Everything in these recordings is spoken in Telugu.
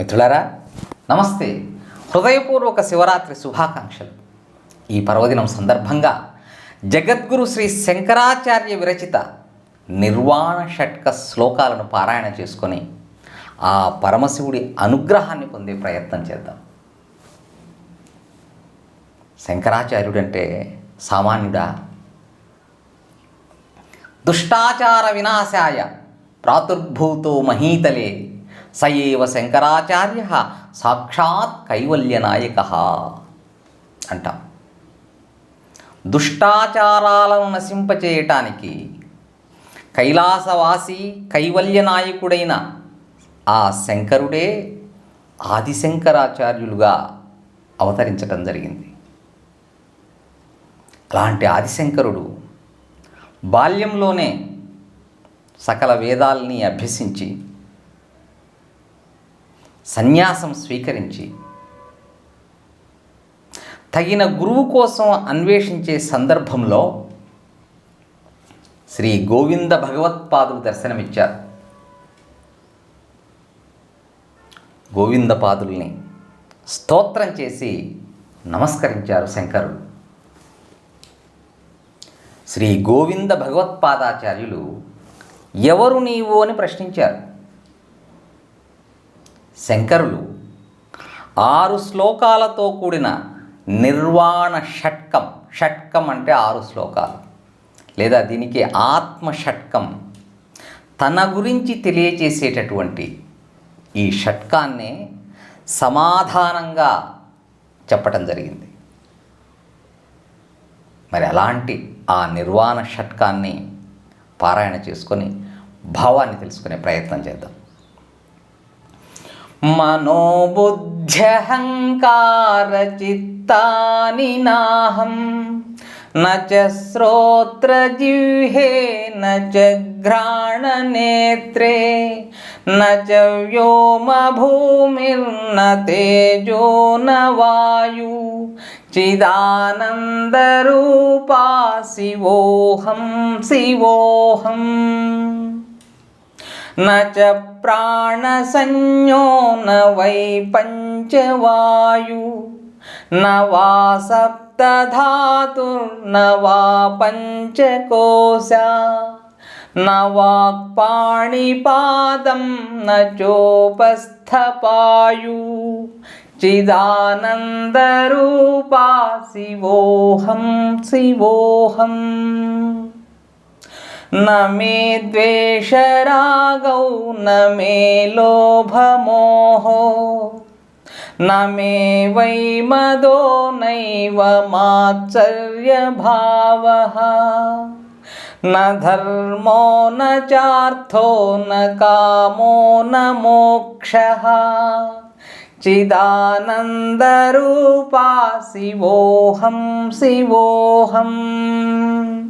మిత్రులారా నమస్తే. హృదయపూర్వక శివరాత్రి శుభాకాంక్షలు. ఈ పర్వదినం సందర్భంగా జగద్గురు శ్రీ శంకరాచార్య విరచిత నిర్వాణ షట్క శ్లోకాలను పారాయణ చేసుకొని ఆ పరమశివుడి అనుగ్రహాన్ని పొందే ప్రయత్నం చేద్దాం. శంకరాచార్యుడంటే సామాన్యుడా? దుష్టాచార వినాశాయ ప్రాతుర్భూతో మహీతలే సయేవ శంకరాచార్య సాక్షాత్ కైవల్యనాయక అంటాం. దుష్టాచారాలను నశింపచేయటానికి కైలాసవాసి కైవల్యనాయకుడైన ఆ శంకరుడే ఆదిశంకరాచార్యులుగా అవతరించటం జరిగింది. అలాంటి ఆదిశంకరుడు బాల్యంలోనే సకల వేదాల్ని అభ్యసించి సన్యాసం స్వీకరించి తగిన గురువు కోసం అన్వేషించే సందర్భంలో శ్రీ గోవింద భగవత్పాదులు దర్శనమిచ్చారు. గోవిందపాదుల్ని స్తోత్రం చేసి నమస్కరించారు శంకరుడు శ్రీ గోవింద భగవత్పాదాచార్యులు ఎవరు నీవు అని ప్రశ్నించారు. శంకరులు ఆరు శ్లోకాలతో కూడిన నిర్వాణ షట్కం. షట్కం అంటే ఆరు శ్లోకాలు. లేదా దీనికి ఆత్మ షట్కం తన గురించి తెలియచేసేటటువంటి ఈ షట్కాన్నే సమాధానంగా చెప్పటం జరిగింది. మరి అలాంటి ఆ నిర్వాణ షట్కాన్ని పారాయణ చేసుకొని భావాన్ని తెలుసుకునే ప్రయత్నం చేద్దాం. మనోబుద్ధ్యహంకార చిత్తాని నాహం న చ శ్రోత్రజిహ్వే న చ ఘ్రాణనేత్రే న చ వ్యోమభూమిర్న తేజో న వాయు చిదానందరూపా శివోహం శివోహం न च प्राणसंज्ञो न वै पञ्चवायु। न वा सप्तधातुर्न वा पञ्चकोशा। न वाक्पाणिपादं न चोपस्थपायु। चिदानन्दरूपा शिवोऽहं शिवोऽहम् न मे द्वेषरागौ, न मे लोभमोहो, न मे वै मदो नैव मात्सर्यभावः, न धर्मो न चार्थो, न कामो न मोक्षः, चिदानन्दरूपा शिवोऽहं, शिवोऽहम्।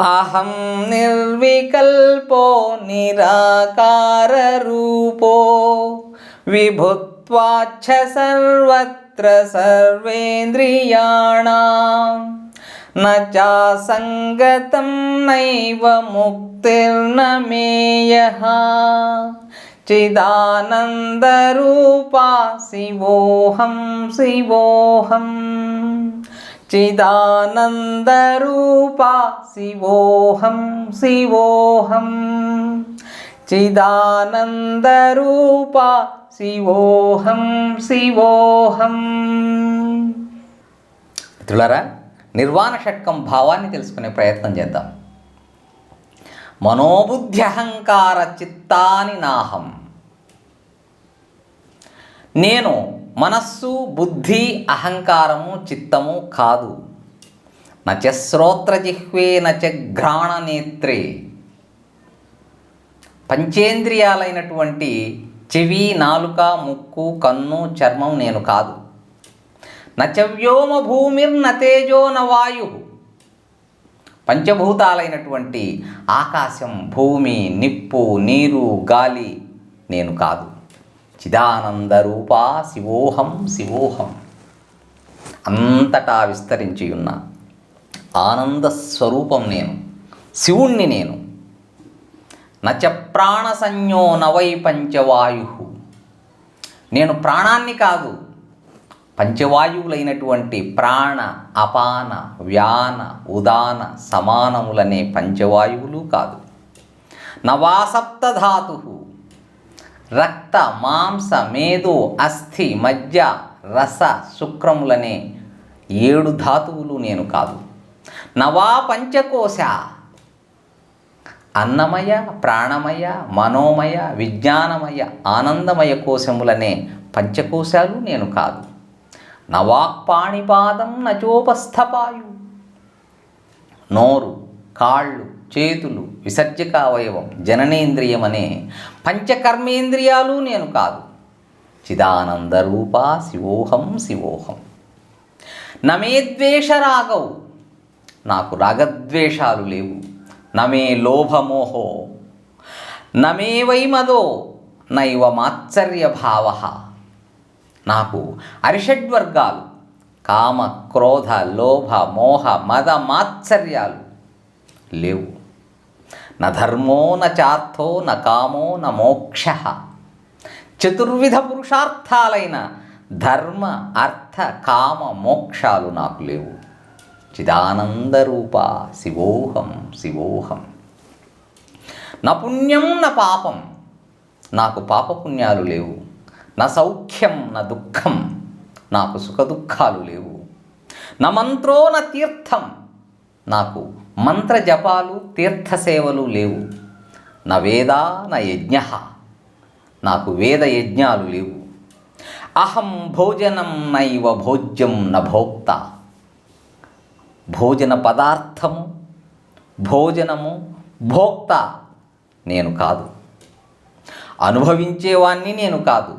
अहं निर्विकल्पो निराकाररूपो विभुत्वाच्छ सर्वत्र सर्वेन्द्रियाणां। न चासङ्गतं नैव मुक्तिर्न मेयः चिदानन्दरूपा शिवोऽहं शिवोऽहम् चिदानन्दरूपा शिवोऽहं शिवोऽहं चिदानन्दरूपा शिवोऽहं शिवोऽहम् మిత్రులారా నిర్వాణ షట్కం భావాన్ని తెలుసుకునే ప్రయత్నం చేద్దాం మనోబుద్ధ్యహంకార చిత్తాని నాహం నేను మనస్సు బుద్ధి అహంకారము చిత్తము కాదు. నచ శ్రోత్రజిహ్వే నచ ఘ్రాణనేత్రే. పంచేంద్రియాలైనటువంటి చెవి నాలుక ముక్కు కన్ను చర్మం నేను కాదు. నచవ్యోమ భూమిర్న తేజో న వాయు. పంచభూతాలైనటువంటి ఆకాశం భూమి నిప్పు నీరు గాలి నేను కాదు. చిదానంద రూపా శివోహం శివోహం. అంతటా విస్తరించి ఉన్న ఆనంద స్వరూపం నేను శివుణ్ణి నేను. నచ ప్రాణ సంజ్ఞో నవై పంచవాయు నేను ప్రాణాన్ని కాదు పంచవాయువులైనటువంటి ప్రాణ అపాన వ్యాన ఉదాన సమానములనే పంచవాయువులు కాదు. నవాసప్తధాతు రక్త మాంస మేధో అస్థి మజ్జ రస శుక్రములనే ఏడు ధాతువులు నేను కాదు. నవా పంచకోశ. అన్నమయ ప్రాణమయ మనోమయ విజ్ఞానమయ ఆనందమయ కోశములనే పంచకోశాలు నేను కాదు. నవాక్పాణిపాదం నచోపస్థపాయు. నోరు కాళ్ళు చేతులు విసర్జక అవయవం జననేంద్రియం అనే పంచకర్మేంద్రియాలు నేను కాదు. చిదానందరూప శివోహం శివోహం. నమే ద్వేషరాగవు. నాకు రాగద్వేషాలు లేవు. నమే లోభమోహో. నమే వైమదో. నైవ మాత్సర్య భావ నాకు అరిషడ్వర్గాలు. కామ క్రోధ లోభ మోహ మద మాత్సర్యాలు లేవు. న ధర్మో న చార్థో న కామో న మోక్ష. చతుర్విధ పురుషార్థాలైన ధర్మ అర్థ కామ మోక్షాలు నాకు లేవు. చిదానందరూప శివోహం శివోహం. నా పుణ్యం నా పాపం నాకు పాపపుణ్యాలు లేవు. నా సౌఖ్యం నా దుఃఖం నాకు సుఖదుఖాలు లేవు. నా మంత్రో నా తీర్థం నాకు మంత్ర జపాలు లేవు. నా వేద నా యజ్ఞ. నాకు వేద యజ్ఞాలు లేవు. అహం భోజనం నైవ భోజ్యం న భోజన పదార్థము భోజనము భోక్త నేను కాదు. అనుభవించేవాణ్ణి నేను కాదు.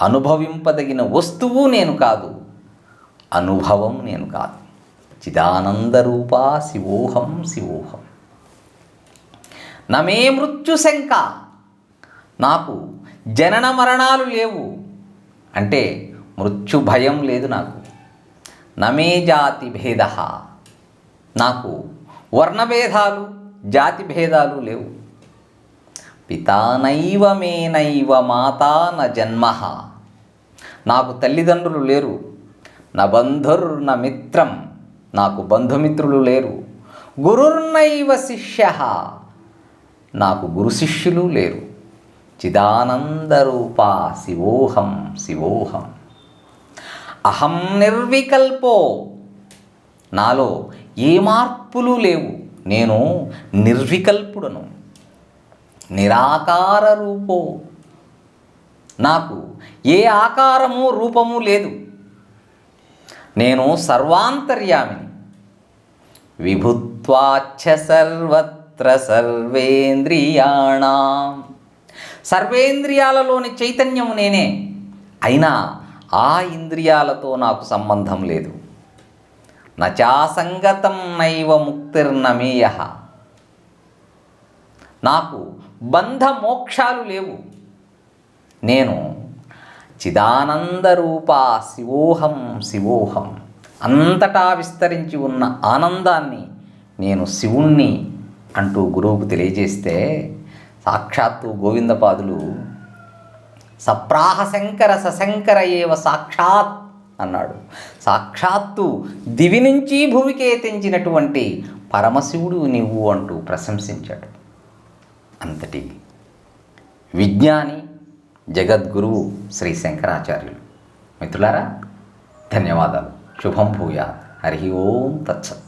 అనుభవింపదగిన వస్తువు నేను కాదు. అనుభవం నేను కాదు. చిదానందరూపా శివోహం శివోహం. నమే మృత్యుశంక నాకు జనన మరణాలు లేవు. అంటే మృత్యు భయం లేదు నాకు. నమే జాతి భేద. నాకు వర్ణభేదాలు జాతి భేదాలు లేవు. పితానైవ మేనైవ మాతా న జన్మ. నాకు తల్లిదండ్రులు లేరు. నా బంధుర్ నా మిత్రం. నాకు బంధుమిత్రులు లేరు. గురుర్నైవ శిష్య. నాకు గురు శిష్యులు లేరు. చిదానందరూప శివోహం శివోహం. అహం నిర్వికల్పో. నాలో ఏ మార్పులు లేవు. నేను నిర్వికల్పుడను. నిరాకార రూపో. నాకు ఏ ఆకారము రూపము లేదు. నేను సర్వాంతర్యామిని. విభుత్వాచ్చ సర్వత్ర సర్వేంద్రియాణం. సర్వేంద్రియాలలోని చైతన్యము నేనే. అయినా ఆ ఇంద్రియాలతో నాకు సంబంధం లేదు. నచాసంగతం నైవ ముక్తిర్నమేయ. నాకు బంధ మోక్షాలు లేవు. నేను చిదానందరూప శివోహం శివోహం. అంతటా విస్తరించి ఉన్న ఆనందాన్ని నేను శివుణ్ణి అంటూ గురువుకు తెలియజేస్తే సాక్షాత్తు గోవిందపాదులు సప్రాహ శంకర సశంకర ఏవ సాక్షాత్ అన్నాడు. సాక్షాత్తు దివి నుంచి భూమికే తెంచినటువంటి పరమశివుడు నీవు అంటూ ప్రశంసించాడు. అంతటి విజ్ఞాని జగద్గురువు శ్రీ శంకరాచార్యులు. మిత్రులారా ధన్యవాదాలు. శుభం భూయా హరి ఓం తత్సత్.